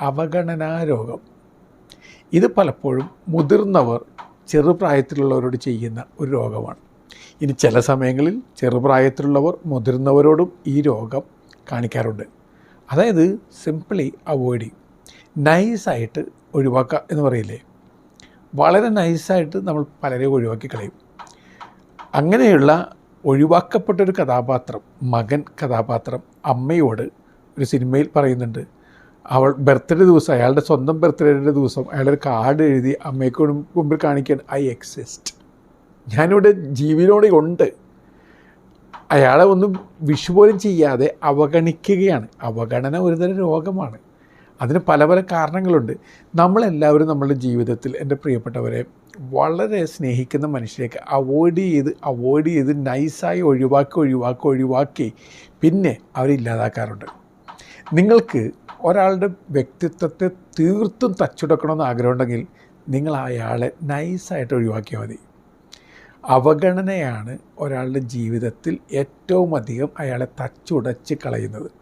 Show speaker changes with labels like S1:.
S1: അവഗണനാ രോഗം ഇത് പലപ്പോഴും മുതിർന്നവർ ചെറുപ്രായത്തിലുള്ളവരോട് ചെയ്യുന്ന ഒരു രോഗമാണ്. ഇനി ചില സമയങ്ങളിൽ ചെറുപ്രായത്തിലുള്ളവർ മുതിർന്നവരോടും ഈ രോഗം കാണിക്കാറുണ്ട്. അതായത് സിംപ്ലി അവോയ്ഡ് ചെയ്യും. നൈസായിട്ട് ഒഴിവാക്കുക എന്ന് പറയില്ലേ? വളരെ നൈസായിട്ട് നമ്മൾ പലരെയും ഒഴിവാക്കി കളയും. അങ്ങനെയുള്ള ഒഴിവാക്കപ്പെട്ടൊരു കഥാപാത്രം മകൻ കഥാപാത്രം അമ്മയോട് ഒരു സിനിമയിൽ പറയുന്നുണ്ട് അവൾ ബർത്ത്ഡേ ദിവസം അയാളുടെ സ്വന്തം ബർത്ത്ഡേയുടെ ദിവസം അയാളൊരു കാർഡ് എഴുതി അമ്മയ്ക്ക് മുമ്പിൽ കാണിക്കാൻ ഐ എക്സിസ്റ്റ്. ഞാനിവിടെ ജീവനോടെ ഉണ്ട്. അയാളെ ഒന്നും വിഷു പോലും ചെയ്യാതെ അവഗണിക്കുകയാണ്. അവഗണന ഒരുതരം രോഗമാണ്. അതിന് പല പല കാരണങ്ങളുണ്ട്. നമ്മളെല്ലാവരും നമ്മളുടെ ജീവിതത്തിൽ എന്റെ പ്രിയപ്പെട്ടവരെ വളരെ സ്നേഹിക്കുന്ന മനുഷ്യരേക്ക് അവോയ്ഡ് ചെയ്ത് അവോയ്ഡ് ചെയ്ത് നൈസായി ഒഴിവാക്കി ഒഴിവാക്കി ഒഴിവാക്കി പിന്നെ അവരില്ലാതാക്കാറുണ്ട്. നിങ്ങൾക്ക് ഒരാളുടെ വ്യക്തിത്വത്തെ തീർത്തും തച്ചുടക്കണമെന്ന് ആഗ്രഹമുണ്ടെങ്കിൽ നിങ്ങൾ അയാളെ നൈസായിട്ട് ഒഴിവാക്കിയാൽ മതി. അവഗണനയാണ് ഒരാളുടെ ജീവിതത്തിൽ ഏറ്റവും അധികം അയാളെ തച്ചുടച്ച് കളയുന്നത്.